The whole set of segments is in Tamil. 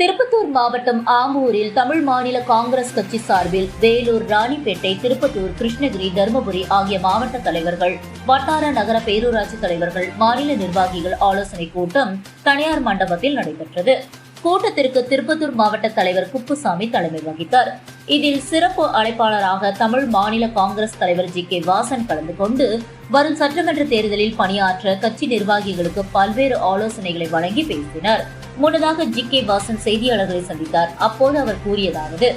திருப்பத்தூர் மாவட்டம் ஆம்பூரில் தமிழ் மாநில காங்கிரஸ் கட்சி சார்பில் வேலூர் ராணிப்பேட்டை திருப்பத்தூர் கிருஷ்ணகிரி தருமபுரி ஆகிய மாவட்ட தலைவர்கள் வட்டார நகர பேரூராட்சி தலைவர்கள் மாநில நிர்வாகிகள் ஆலோசனை கூட்டம் தனியார் மண்டபத்தில் நடைபெற்றது. கூட்டத்திற்கு திருப்பத்தூர் மாவட்ட தலைவர் குப்புசாமி தலைமை வகித்தார். இதில் சிறப்பு அழைப்பாளராக தமிழ் மாநில காங்கிரஸ் தலைவர் ஜி. கே. வாசன் கலந்து கொண்டு வரும் சட்டமன்ற தேர்தலில் பணியாற்ற கட்சி நிர்வாகிகளுக்கு பல்வேறு ஆலோசனைகளை வழங்கி பேசினார். முன்னதாக ஜி கே வாசன் செய்தியாளர்களை சந்தித்தார். அப்போது அவர் கூறியதாவது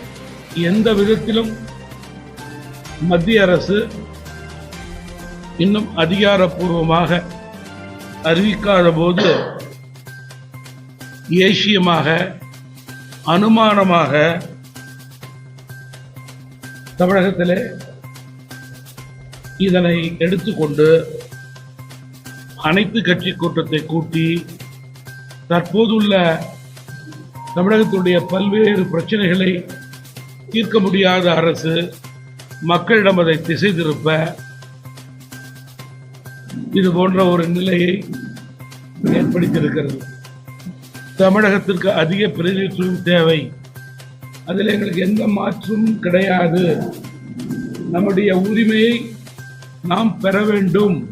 எந்த விதத்திலும் மத்திய அரசு இன்னும் அதிகாரப்பூர்வமாக அறிவிக்காத போது ஏசியமாக அனுமானமாக தமிழகத்திலே இதனை எடுத்துக்கொண்டு அனைத்து கட்சி கூட்டத்தை கூட்டி தற்போதுள்ள தமிழகத்தினுடைய பல்வேறு பிரச்சனைகளை தீர்க்க முடியாத அரசு மக்களிடம் அதை திசை திருப்ப இது போன்ற ஒரு நிலையை ஏற்படுத்தியிருக்கிறது. தமிழகத்திற்கு அதிக பிரதிநிதித்துவம் தேவை. அதில் எங்களுக்கு எந்த மாற்றும் கிடையாது. நம்முடைய உரிமையை நாம் பெற வேண்டும்.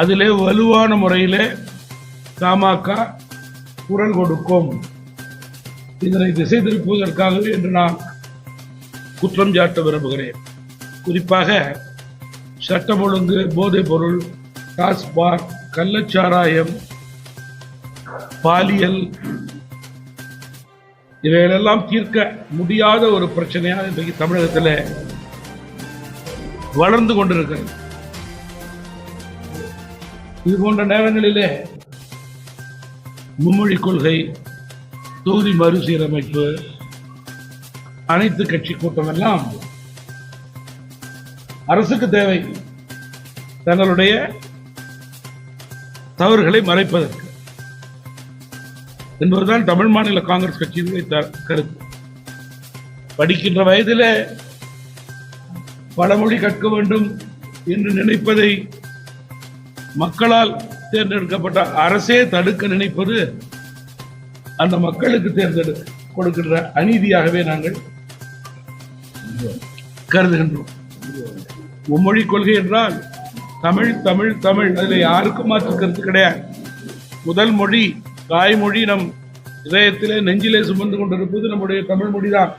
அதிலே வலுவான முறையிலே தமாக குரல் கொடுக்கும். இதனை திசை திருப்புவதற்காகவே என்று நான் குற்றம் சாட்ட விரும்புகிறேன். குறிப்பாக சட்டம் ஒழுங்கு போதைப் பொருள் டாஸ்பாக் கள்ளச்சாராயம் பாலியல் இவைகளெல்லாம் தீர்க்க முடியாத ஒரு பிரச்சனையாக இன்றைக்கு தமிழகத்தில் வளர்ந்து கொண்டிருக்கிறது. இது போன்ற நேரங்களிலே மும்மொழி கொள்கை தொகுதி மறுசீரமைப்பு அனைத்து கட்சி கூட்டம் எல்லாம் அரசுக்கு தேவை. தங்களுடைய தவறுகளை மறைப்பதற்கு. என்பதுதான் தமிழ் மாநில காங்கிரஸ் கட்சியினுடைய த- கருத்து. படிக்கின்ற வயதிலே பழமொழி கற்க வேண்டும் என்று நினைப்பதை மக்களால் தேர்ந்தெடுக்கப்பட்ட அரசே தடுக்க நினைப்பது அந்த மக்களுக்கு தேர்ந்தெடு கொடுக்கின்ற அநீதியாகவே நாங்கள் கருதுகின்றோம். மும்மொழி கொள்கை என்றால் தமிழ் தமிழ் தமிழ். அதில் யாருக்கும் மாற்று கருத்து கிடையாது. முதல் மொழி தாய்மொழி நம் இதயத்திலே நெஞ்சிலே சுமந்து கொண்டிருப்பது நம்முடைய தமிழ் மொழிதான்.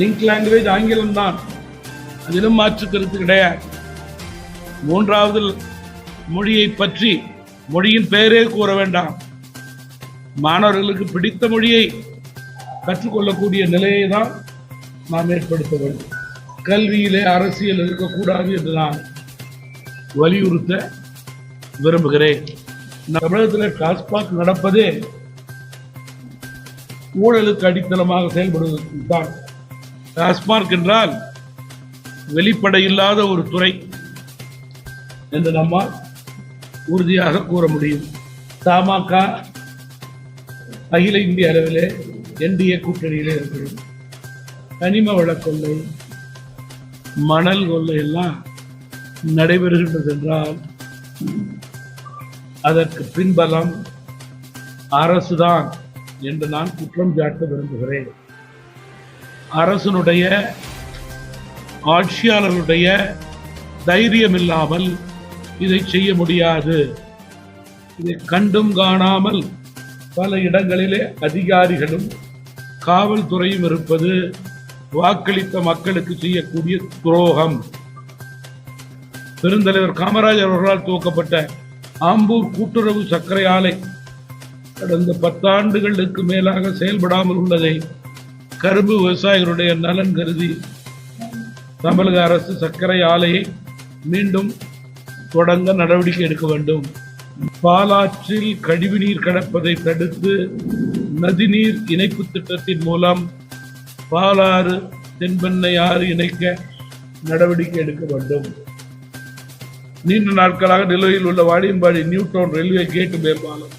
லிங்க் லாங்குவேஜ் ஆங்கிலம் தான். அதிலும் மாற்று கருத்து கிடையாது. மூன்றாவது மொழியை பற்றி மொழியின் பெயரே கூற வேண்டாம். மாணவர்களுக்கு பிடித்த மொழியை கற்றுக்கொள்ளக்கூடிய நிலையை தான் நாம் ஏற்படுத்த வேண்டும். கல்வியிலே அரசியல் இருக்கக்கூடாது என்று நான் வலியுறுத்த விரும்புகிறேன். தமிழகத்தில் டாஸ்மாக் நடப்பதே ஊழலுக்கு அடித்தளமாக செயல்படுவதற்கு தான் டாஸ்மாக் என்றால் வெளிப்படையில்லாத ஒரு துறை. என்று நம்மால் உறுதியாக கூற முடியும். தமாக அகில இந்திய அளவிலே என்டிஏ கூட்டணியிலே இருக்கிறது. கனிம வள கொள்ளை மணல் கொள்ளை எல்லாம் நடைபெறுகின்றது என்றால் அதற்கு பின்பலம் அரசுதான் என்று நான் குற்றம் சாட்ட விரும்புகிறேன். அரசனுடைய ஆட்சியாளர்களுடைய தைரியம் இல்லாமல் இதை செய்ய முடியாது. இதை கண்டும் காணாமல் பல இடங்களிலே அதிகாரிகளும் காவல்துறையும் இருப்பது வாக்களித்த மக்களுக்கு செய்யக்கூடிய துரோகம். பெருந்தலைவர் காமராஜர் அவர்களால் துவக்கப்பட்ட ஆம்பூர் கூட்டுறவு சர்க்கரை ஆலை கடந்த பத்தாண்டுகளுக்கு மேலாக செயல்படாமல் உள்ளதை கரும்பு விவசாயிகளுடைய நலன் கருதி தமிழக அரசு சர்க்கரை ஆலையை மீண்டும் தொடங்க நடவடிக்கை எடுக்க வேண்டும். பாலாற்றில் கழிவுநீர் கடப்பதை தடுத்து நதிநீர் இணைப்பு திட்டத்தின் மூலம் பாலாறு தென்பெண்ணை ஆறு இணைக்க நடவடிக்கை எடுக்க வேண்டும். நீண்ட நாட்களாக நிலுவையில் உள்ள வாடியம்பாடி நியூ ரயில்வே கேட் மேம்பாலம்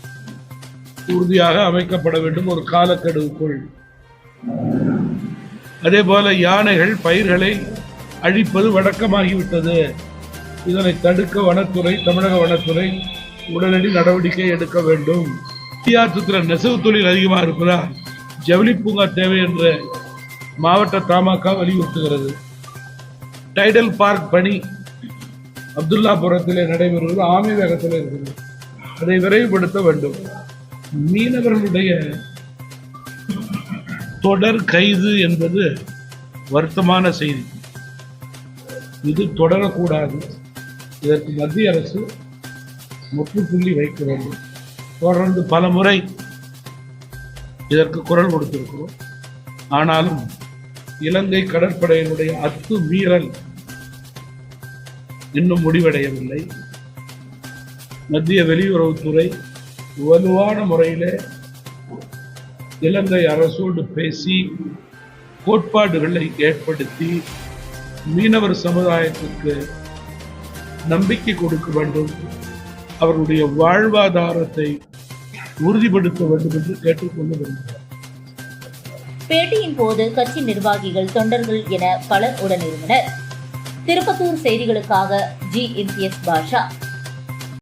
உறுதியாக அமைக்கப்பட வேண்டும் ஒரு காலக்கெடுவுக்குள். அதே போல யானைகள் பயிர்களை அழிப்பது வழக்கமாகிவிட்டது. இதனை தடுக்க வனத்துறை தமிழக வனத்துறை உடனடி நடவடிக்கை எடுக்க வேண்டும். தீயாற்றத்தில் நெசவு தொழில் அதிகமாக இருப்பதால் ஜவுளி பூங்கா தேவை என்று மாவட்ட தமாக வலியுறுத்துகிறது. டைடல் பார்க் பணி அப்துல்லாபுரத்திலே நடைபெறுவது ஆமை வேகத்தில் இருக்கிறது. அதை விரைவுபடுத்த வேண்டும். மீனவர்களுடைய தொடர் கைது என்பது வருத்தமான செய்தி. இது தொடரக்கூடாது. இதற்கு மத்திய அரசு முற்றுப்புள்ளி வைக்க வேண்டும். தொடர்ந்து பல முறை இதற்கு குரல் கொடுத்திருக்கிறோம். ஆனாலும் இலங்கை கடற்படையினுடைய அத்து மீறல் இன்னும் முடிவடையவில்லை. மத்திய வெளியுறவுத்துறை வலுவான முறையிலே இலங்கை அரசோடு பேசி கோட்பாடுகளை ஏற்படுத்தி மீனவர் சமுதாயத்துக்கு நம்பிக்கை கொடுக்க வேண்டும். அவர்களுடைய வாழ்வாதாரத்தை உறுதிப்படுத்த வேண்டும் என்று கேட்டுக்கொள்ள விரும்புகிறார் பேட்டியின் போது கட்சி நிர்வாகிகள் தொண்டர்கள் என பலர் உடனிருந்தனர். திருப்பத்தூர் செய்திகளுக்காக ஜி இம்தியஸ் பாஷா.